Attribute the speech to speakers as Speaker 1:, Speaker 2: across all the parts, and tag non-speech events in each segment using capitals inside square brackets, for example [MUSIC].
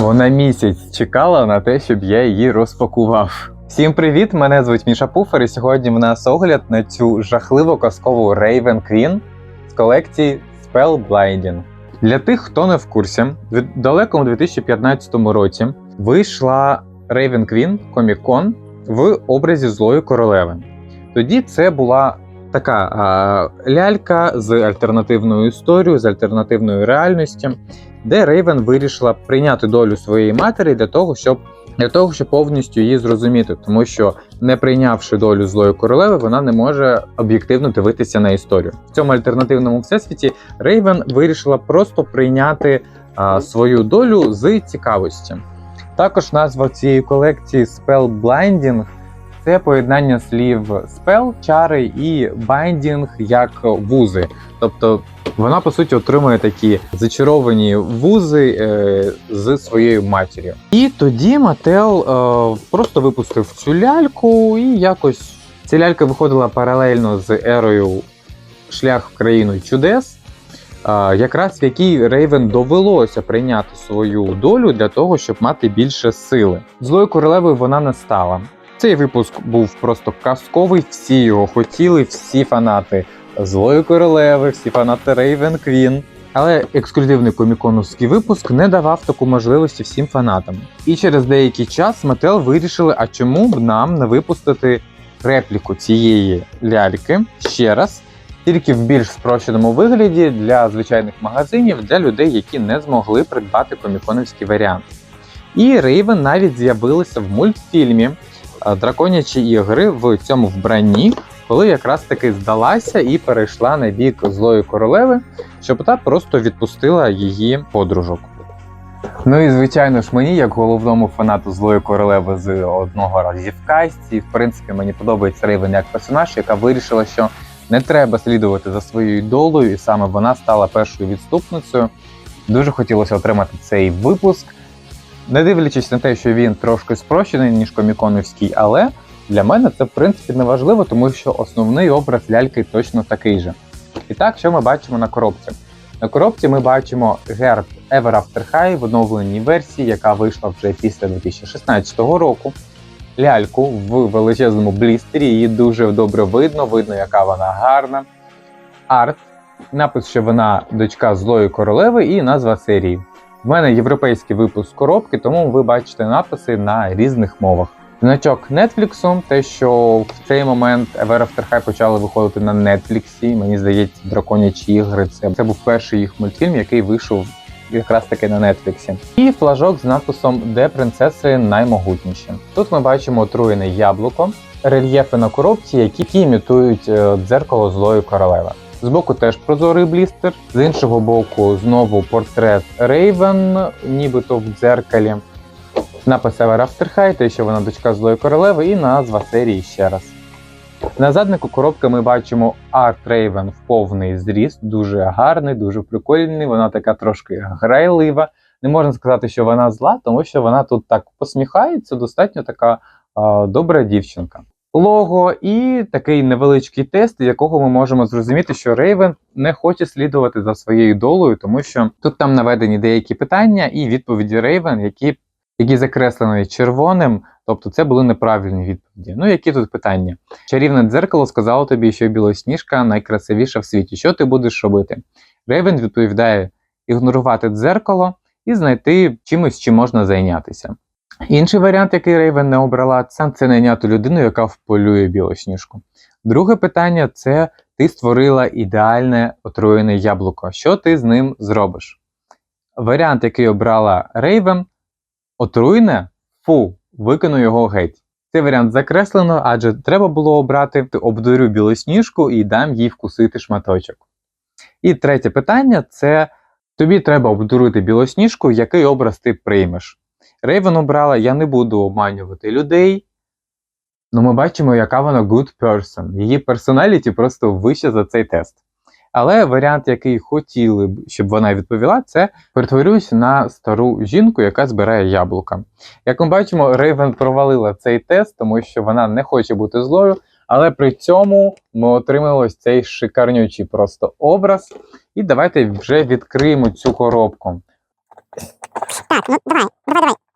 Speaker 1: Вона місяць чекала на те, щоб я її розпакував. Всім привіт! Мене звуть Міша Пуфер, і сьогодні в нас огляд на цю жахливо казкову Raven Queen з колекції Spellblinding. Для тих, хто не в курсі, в далекому 2015 році вийшла Raven Queen Comic Con в образі злої королеви. Тоді це була така а, лялька з альтернативною історією, з альтернативною реальністю, де Рейвен вирішила прийняти долю своєї матері для того, щоб для того, щоб повністю її зрозуміти, тому що не прийнявши долю злої королеви, вона не може об'єктивно дивитися на історію. В цьому альтернативному всесвіті Рейвен вирішила просто прийняти а, свою долю з цікавості. Також назва цієї колекції Spellblinding – це поєднання слів spell, чари і binding як вузи. Тобто вона по суті отримує такі зачаровані вузи е, з своєю матір'ю. І тоді Мател е, просто випустив цю ляльку, і якось ця лялька виходила паралельно з ерою Шлях в країну чудес. е, Якраз в якій Рейвен довелося прийняти свою долю для того, щоб мати більше сили. Злою королевою вона не стала. Цей випуск був просто казковий, всі його хотіли, всі фанати Злої королеви, всі фанати Рейвен Квін. Але ексклюзивний коміконовський випуск не давав таку можливості всім фанатам. І через деякий час Мател вирішили, а чому б нам не випустити репліку цієї ляльки ще раз, тільки в більш спрощеному вигляді для звичайних магазинів, для людей, які не змогли придбати коміконовський варіант. І Рейвен навіть з'явилася в мультфільмі Драконячі ігри в цьому вбранні, коли якраз таки здалася і перейшла на бік злої королеви, щоб та просто відпустила її подружок. Ну і звичайно ж, мені, як головному фанату злої королеви з одного разі в касті, в принципі, мені подобається Рейвен як персонаж, яка вирішила, що не треба слідувати за своєю долею, і саме вона стала першою відступницею. Дуже хотілося отримати цей випуск, не дивлячись на те, що він трошки спрощений, ніж коміконовський, але для мене це в принципі не важливо, тому що основний образ ляльки точно такий же. І так, що ми бачимо на коробці? На коробці ми бачимо герб Ever After High в оновленій версії, яка вийшла вже після 2016 року. Ляльку в величезному блістері, її дуже добре видно, видно, яка вона гарна. Арт, напис, що вона дочка злої королеви, і назва серії. В мене європейський випуск коробки, тому ви бачите написи на різних мовах. Значок Netflix, те, що в цей момент Ever After High почали виходити на Netflix, мені здається, драконячі ігри. Це, це був перший їх мультфільм, який вийшов якраз таки на Netflix. І флажок з надписом Де принцеси наймогутніші. Тут ми бачимо отруєне яблуко, рельєфи на коробці, які імітують е, дзеркало злої королеви. Збоку теж прозорий блістер, з іншого боку, знову портрет Рейвен, нібито в дзеркалі. Напис Ever After те, що вона дочка злої королеви, і назва серії ще раз. На заднику коробки ми бачимо Art Raven в повний зріст, дуже гарний, дуже прикольний. Вона така трошки грайлива. Не можна сказати, що вона зла, тому що вона тут так посміхається, достатньо така а, добра дівчинка. Лого і такий невеличкий тест, якого ми можемо зрозуміти, що Рейвен не хоче слідувати за своєю долею, тому що тут там наведені деякі питання і відповіді Рейвен, які які закреслені червоним, тобто це були неправильні відповіді. Ну, які тут питання? Чарівне дзеркало сказало тобі, що білосніжка найкрасивіша в світі. Що ти будеш робити? Рейвен відповідає: ігнорувати дзеркало і знайти чимось, чим можна зайнятися. Інший варіант, який Рейвен не обрала, це, найняти людину, яка вполює білосніжку. Друге питання це ти створила ідеальне отруєне яблуко. Що ти з ним зробиш? Варіант, який обрала Рейвен, отруйне, фу, викину його геть. Цей варіант закреслено, адже треба було обрати обдурю білосніжку і дам їй вкусити шматочок. І третє питання це тобі треба обдурити білосніжку, який образ ти приймеш. Рейвен обрала, я не буду обманювати людей. Ну, ми бачимо, яка вона good person. Її персоналіті просто вище за цей тест. Але варіант, який хотіли б, щоб вона відповіла, це перетворююсь на стару жінку, яка збирає яблука. Як ми бачимо, Рейвен провалила цей тест, тому що вона не хоче бути злою, але при цьому ми отримали ось цей шикарнючий просто образ. І давайте вже відкриємо цю коробку.
Speaker 2: Так, ну давай, давай, давай.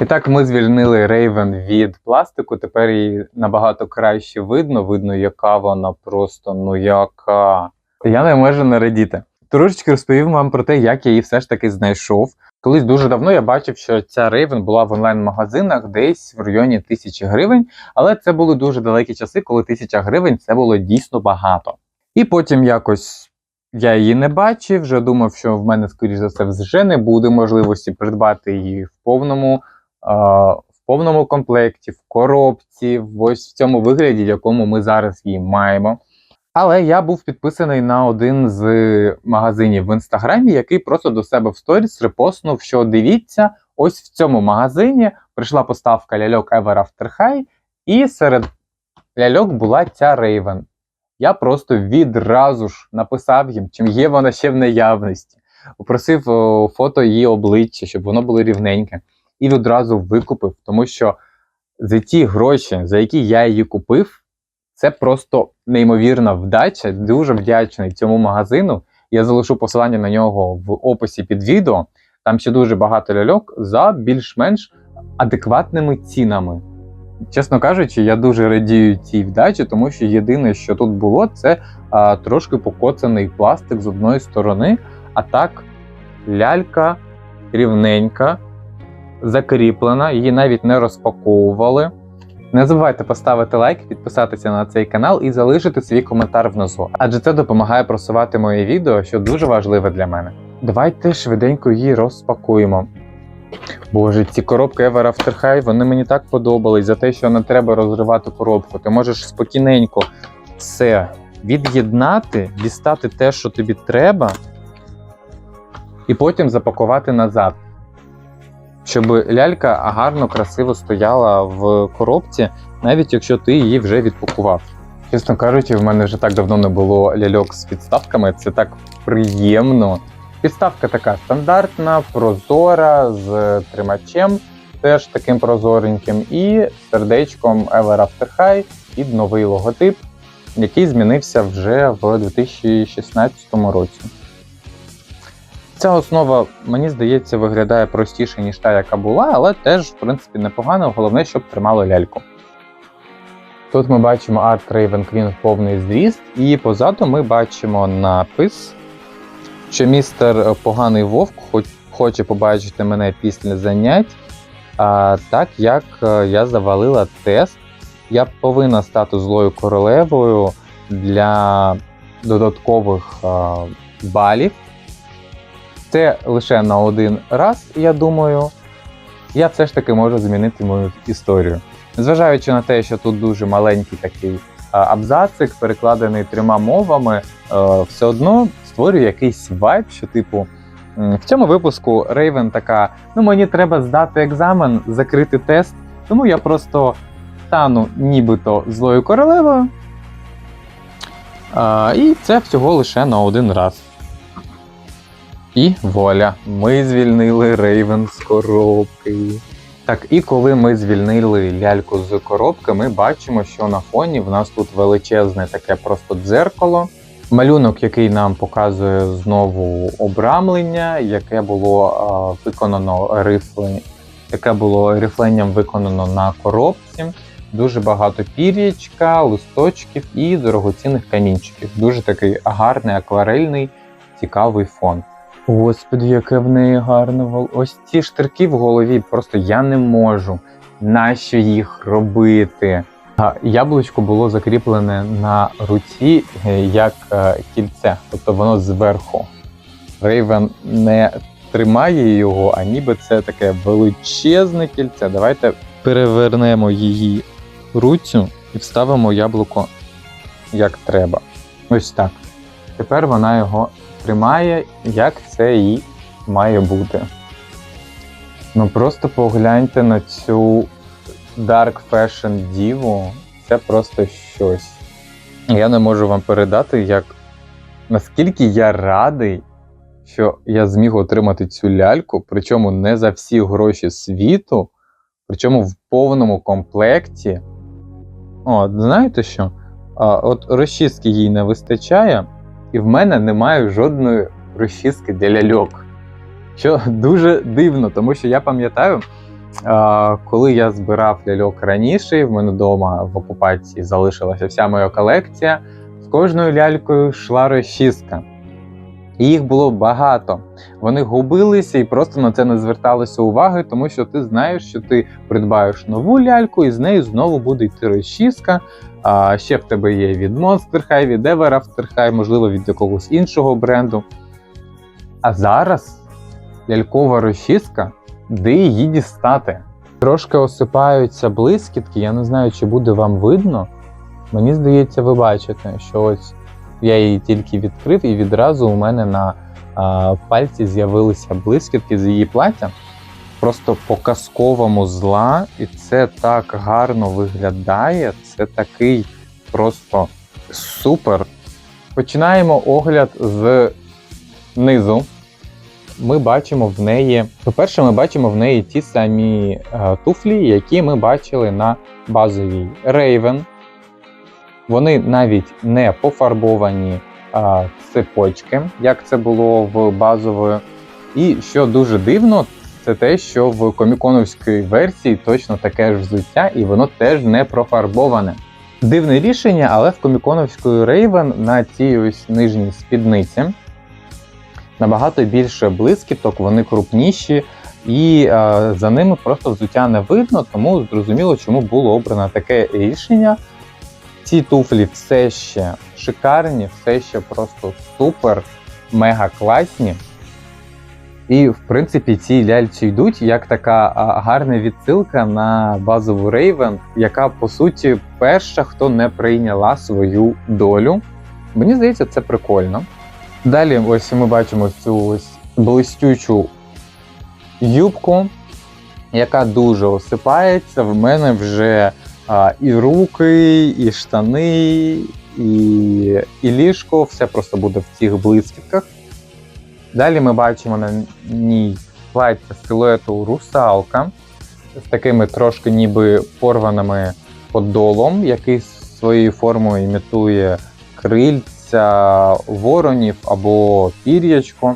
Speaker 1: І так ми звільнили Рейвен від пластику. Тепер її набагато краще видно. Видно, яка вона просто ну яка. Я не можу нарадіти. Трошечки розповів вам про те, як я її все ж таки знайшов. Колись дуже давно я бачив, що ця Raven була в онлайн-магазинах десь в районі тисячі гривень, але це були дуже далекі часи, коли тисяча гривень це було дійсно багато. І потім якось я її не бачив, вже думав, що в мене, скоріш за все, вже не буде можливості придбати її в повному, а, в повному комплекті, в коробці, в ось в цьому вигляді, в якому ми зараз її маємо. Але я був підписаний на один з магазинів в інстаграмі, який просто до себе в сторіс репостнув, що дивіться, ось в цьому магазині прийшла поставка ляльок Ever After High, і серед ляльок була ця Raven. Я просто відразу ж написав їм, чим є вона ще в наявності. Попросив фото її обличчя, щоб воно було рівненьке, і відразу викупив, тому що за ті гроші, за які я її купив, це просто неймовірна вдача. Дуже вдячний цьому магазину. Я залишу посилання на нього в описі під відео. Там ще дуже багато ляльок за більш-менш адекватними цінами. Чесно кажучи, я дуже радію цій вдачі, тому що єдине, що тут було, це а, трошки покоцаний пластик з одної сторони, а так лялька рівненька, закріплена, її навіть не розпаковували. Не забувайте поставити лайк, підписатися на цей канал і залишити свій коментар внизу, адже це допомагає просувати моє відео, що дуже важливе для мене. Давайте швиденько її розпакуємо. Боже, ці коробки Ever After High, вони мені так подобались за те, що не треба розривати коробку. Ти можеш спокійненько все від'єднати, дістати те, що тобі треба, і потім запакувати назад. Щоб лялька гарно, красиво стояла в коробці, навіть якщо ти її вже відпакував. Чесно кажучи, в мене вже так давно не було ляльок з підставками. Це так приємно. Підставка така стандартна, прозора, з тримачем, теж таким прозореньким, і сердечком Ever After High під новий логотип, який змінився вже в 2016 році. Ця основа, мені здається, виглядає простіше, ніж та, яка була, але теж, в принципі, непогано, головне, щоб тримало ляльку. Тут ми бачимо Art Raven Queen в повний зріст, і позаду ми бачимо напис, що містер поганий вовк хоч- хоче побачити мене після занять. А так як е, я завалила тест, я повинна стати злою королевою для додаткових е, балів. Це лише на один раз, я думаю, я все ж таки можу змінити мою історію. Незважаючи на те, що тут дуже маленький такий абзацик, перекладений трьома мовами, е, все одно створює якийсь вайб, що, типу, в цьому випуску Рейвен така: ну мені треба здати екзамен, закрити тест, тому я просто стану нібито злою королевою. А, і це всього лише на один раз. І вуаля, ми звільнили Рейвен з коробки. Так, і коли ми звільнили ляльку з коробки, ми бачимо, що на фоні в нас тут величезне таке просто дзеркало. Малюнок, який нам показує знову обрамлення, яке було виконано рифлень, яке було рифленням виконано на коробці. Дуже багато пір'ячка, листочків і дорогоцінних камінчиків. Дуже такий гарний акварельний, цікавий фон. Господи, яке в неї гарне гол. Ось ці штирки в голові, просто я не можу. Нащо їх робити? Яблучко було закріплене на руці е, як е, кільце, тобто воно зверху. Рейвен не тримає його, а ніби це таке величезне кільце. Давайте перевернемо її руцю і вставимо яблуко як треба. Ось так. Тепер вона його тримає, як це і має бути. Ну просто погляньте на цю Dark Fashion Діву. Це просто щось. Я не можу вам передати, як наскільки я радий, що я зміг отримати цю ляльку, причому не за всі гроші світу, причому в повному комплекті. О, знаєте що? А, от розчистки їй не вистачає, і в мене немає жодної розчіски для ляльок. Що дуже дивно, тому що я пам'ятаю, коли я збирав ляльок раніше, в мене вдома в окупації залишилася вся моя колекція. З кожною лялькою йшла розчіска. І їх було багато. Вони губилися і просто на це не зверталося уваги, тому що ти знаєш, що ти придбаєш нову ляльку, і з нею знову буде йти розчіска. А ще в тебе є від Monster High, від Ever After High, можливо, від якогось іншого бренду. А зараз лялькова розчіска, де її дістати? Трошки осипаються блискітки, я не знаю, чи буде вам видно. Мені здається, ви бачите, що ось я її тільки відкрив, і відразу у мене на а, пальці з'явилися блискітки з її плаття. Просто по казковому зла, і це так гарно виглядає. Це такий просто супер. Починаємо огляд з низу. Ми бачимо в неї, по-перше, ми бачимо в неї ті самі е, туфлі, які ми бачили на базовій Raven. Вони навіть не пофарбовані а, цепочки, як це було в базової. І що дуже дивно, це те, що в коміконовській версії точно таке ж взуття, і воно теж не профарбоване. Дивне рішення, але в коміконовської Raven на цій ось нижній спідниці набагато більше блискіток, вони крупніші, і е, за ними просто взуття не видно, тому зрозуміло, чому було обрано таке рішення. Ці туфлі все ще шикарні, все ще просто супер, мега класні. І, в принципі, ці ляльці йдуть як така гарна відсилка на базову Raven, яка, по суті, перша, хто не прийняла свою долю. Мені здається, це прикольно. Далі, ось ми бачимо цю ось блистючу юбку, яка дуже осипається. В мене вже а, і руки, і штани, і, і ліжко, все просто буде в цих блискітках. Далі ми бачимо на ній плаття силуету русалка з такими трошки ніби порваними подолом, який своєю формою імітує крильця воронів або пір'ячко.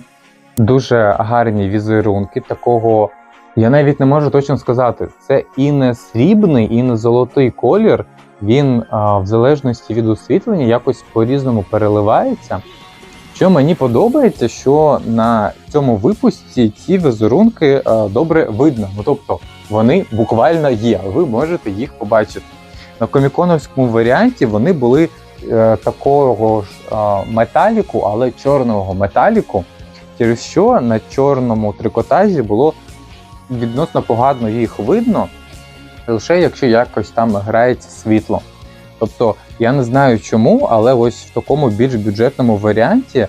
Speaker 1: Дуже гарні візерунки такого. Я навіть не можу точно сказати, це і не срібний, і не золотий колір. Він а, в залежності від освітлення якось по-різному переливається. Що мені подобається, що на цьому випуску ці візерунки а, добре видно. Ну, тобто вони буквально є, ви можете їх побачити. На коміконовському варіанті вони були такого ж металіку, але чорного металіку, через що на чорному трикотажі було відносно погано їх видно, лише якщо якось там грається світло. Тобто я не знаю чому, але ось в такому більш бюджетному варіанті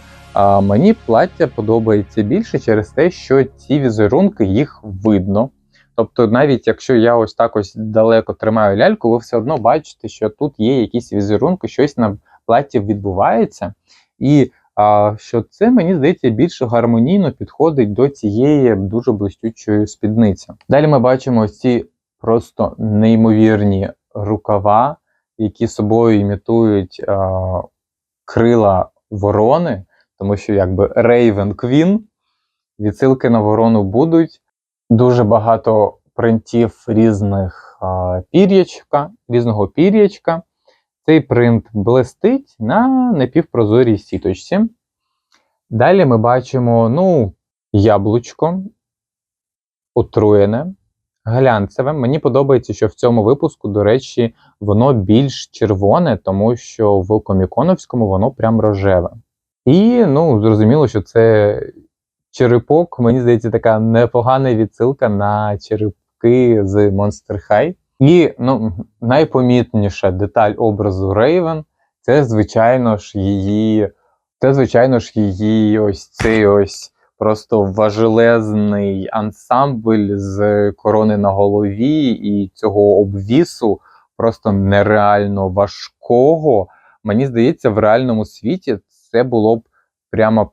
Speaker 1: мені плаття подобається більше через те, що ці візерунки їх видно. Тобто, навіть якщо я ось так ось далеко тримаю ляльку, ви все одно бачите, що тут є якісь візерунки, щось на платі відбувається. І а, що це, мені здається, більш гармонійно підходить до цієї дуже блистючої спідниці. Далі ми бачимо ось ці просто неймовірні рукава, які собою імітують а, крила ворони, тому що якби Raven Queen, відсилки на ворону будуть. Дуже багато принтів різних а, пір'ячка, різного пір'ячка. Цей принт блистить на напівпрозорій сіточці. Далі ми бачимо ну, яблучко отруєне, глянцеве. Мені подобається, що в цьому випуску, до речі, воно більш червоне, тому що в коміконовському воно прям рожеве. І ну, зрозуміло, що це черепок, мені здається, така непогана відсилка на черепки з Monster High. І ну, найпомітніша деталь образу Рейвен це, звичайно ж, її. Це, звичайно ж, її ось цей ось просто важелезний ансамбль з корони на голові і цього обвісу, просто нереально важкого. Мені здається, в реальному світі це було б прямо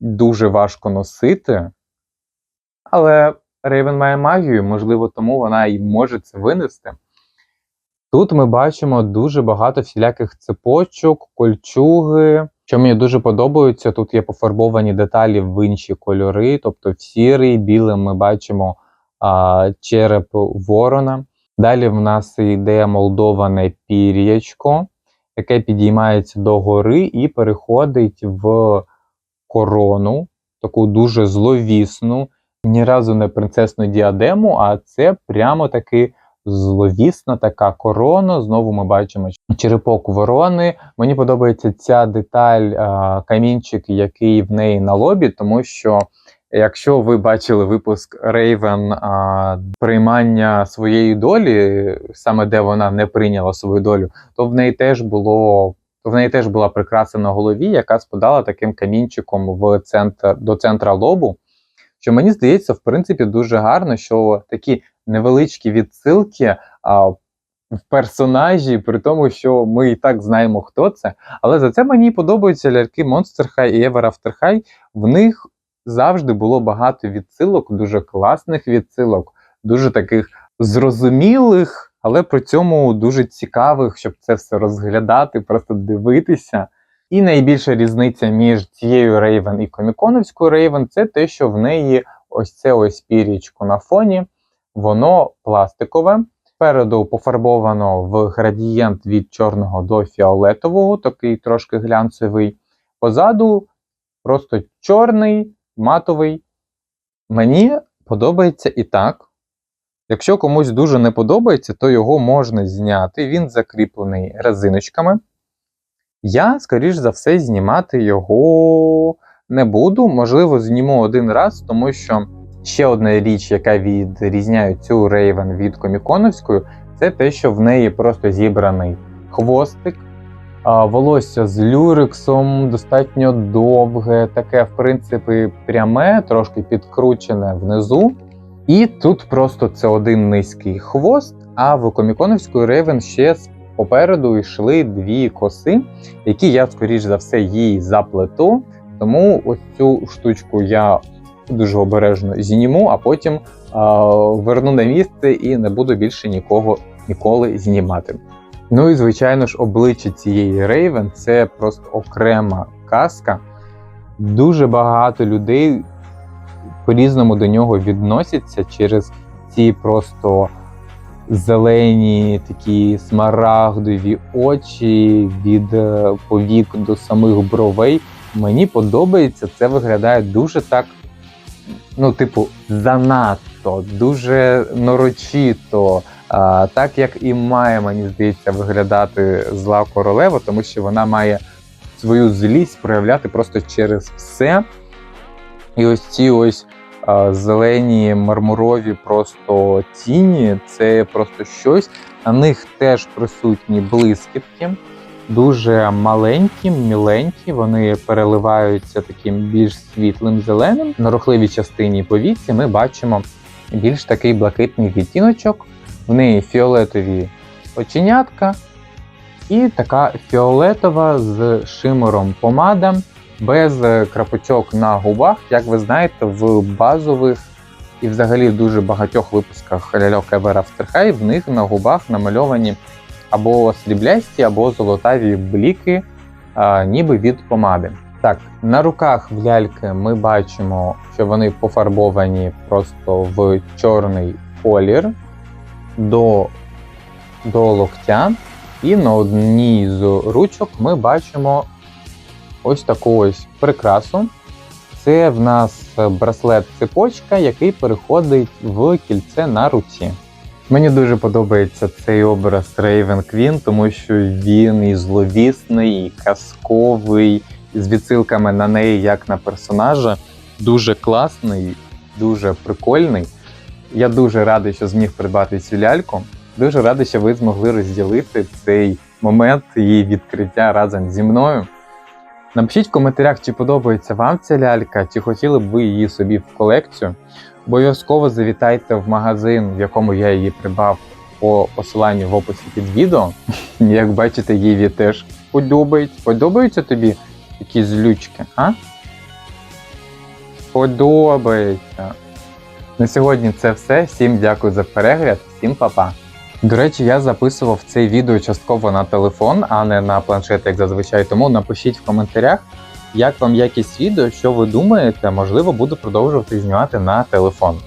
Speaker 1: дуже важко носити. Але Рейвен має магію, можливо, тому вона і може це винести. Тут ми бачимо дуже багато всіляких цепочок, кольчуги, Що мені дуже подобається, тут є пофарбовані деталі в інші кольори, тобто в сірий, білим ми бачимо а, череп ворона. Далі в нас йде молдоване пір'ячко, яке підіймається догори і переходить в корону, таку дуже зловісну, ні разу не принцесну діадему, а це прямо таки зловісна така корона. Знову ми бачимо черепок ворони. Мені подобається ця деталь, камінчик, який в неї на лобі, тому що. Якщо ви бачили випуск Рейвен приймання своєї долі, саме де вона не прийняла свою долю, то в неї теж було в неї теж була прикраса на голові, яка спадала таким камінчиком в центр до центра лобу. Що мені здається, в принципі, дуже гарно, що такі невеличкі відсилки а, в персонажі, при тому, що ми і так знаємо, хто це. Але за це мені подобаються ляльки Monster High і Ever After High. В них завжди було багато відсилок, дуже класних відсилок, дуже таких зрозумілих, але при цьому дуже цікавих, щоб це все розглядати, просто дивитися. І найбільша різниця між цією Рейвен і коміконовською Рейвен це те, що в неї ось це ось пірічко на фоні, воно пластикове. Спереду пофарбовано в градієнт від чорного до фіолетового, такий трошки глянцевий. Позаду просто чорний, матовий. Мені подобається і так. Якщо комусь дуже не подобається, то його можна зняти. Він закріплений резиночками. Я, скоріш за все, знімати його не буду. Можливо, зніму один раз, тому що ще одна річ, яка відрізняє цю Рейвен від коміконовської, це те, що в неї просто зібраний хвостик. Волосся з люрексом достатньо довге, таке, в принципі, пряме, трошки підкручене внизу. І тут просто це один низький хвост, а в коміконовської Рейвен ще попереду йшли дві коси, які я, скоріш за все, їй заплету. Тому ось цю штучку я дуже обережно зніму, а потім а, верну на місце і не буду більше нікого ніколи знімати. Ну і звичайно ж, обличчя цієї Рейвен це просто окрема казка. Дуже багато людей по-різному до нього відносяться через ці просто зелені, такі смарагдові очі від е, повік до самих бровей. Мені подобається, це виглядає дуже так, ну, типу, занадто, дуже нарочито. А, так як і має, мені здається, виглядати зла королева, тому що вона має свою злість проявляти просто через все. І ось ці ось зелені мармурові просто тіні, це просто щось. На них теж присутні блискітки, дуже маленькі, міленькі. Вони переливаються таким більш світлим зеленим. На рухливій частині повіці ми бачимо більш такий блакитний відтіночок. В неї фіолетові оченятка і така фіолетова з шимером помада без е, крапочок на губах. Як ви знаєте, в базових і взагалі в дуже багатьох випусках ляльок Ever After High в них на губах намальовані або сріблясті, або золотаві бліки, ніби від помади. Так, на руках в ляльки ми бачимо, що вони пофарбовані просто в чорний колір до, до локтя. І на одній з ручок ми бачимо ось таку ось прикрасу. Це в нас браслет-цепочка, який переходить в кільце на руці. Мені дуже подобається цей образ Raven Queen, тому що він і зловісний, і казковий, з відсилками на неї як на персонажа. Дуже класний, дуже прикольний. Я дуже радий, що зміг придбати цю ляльку. Дуже радий, що ви змогли розділити цей момент її відкриття разом зі мною. Напишіть в коментарях, чи подобається вам ця лялька, чи хотіли б ви її собі в колекцію. Обов'язково завітайте в магазин, в якому я її придбав по посиланню в описі під відео. [LAUGHS] Як бачите, Єві теж подобається. Подобаються тобі такі злючки, а? Подобається. На сьогодні це все. Всім дякую за перегляд, всім па-па. До речі, я записував це відео частково на телефон, а не на планшет, як зазвичай. Тому напишіть в коментарях, як вам якість відео, що ви думаєте, можливо, буду продовжувати знімати на телефон.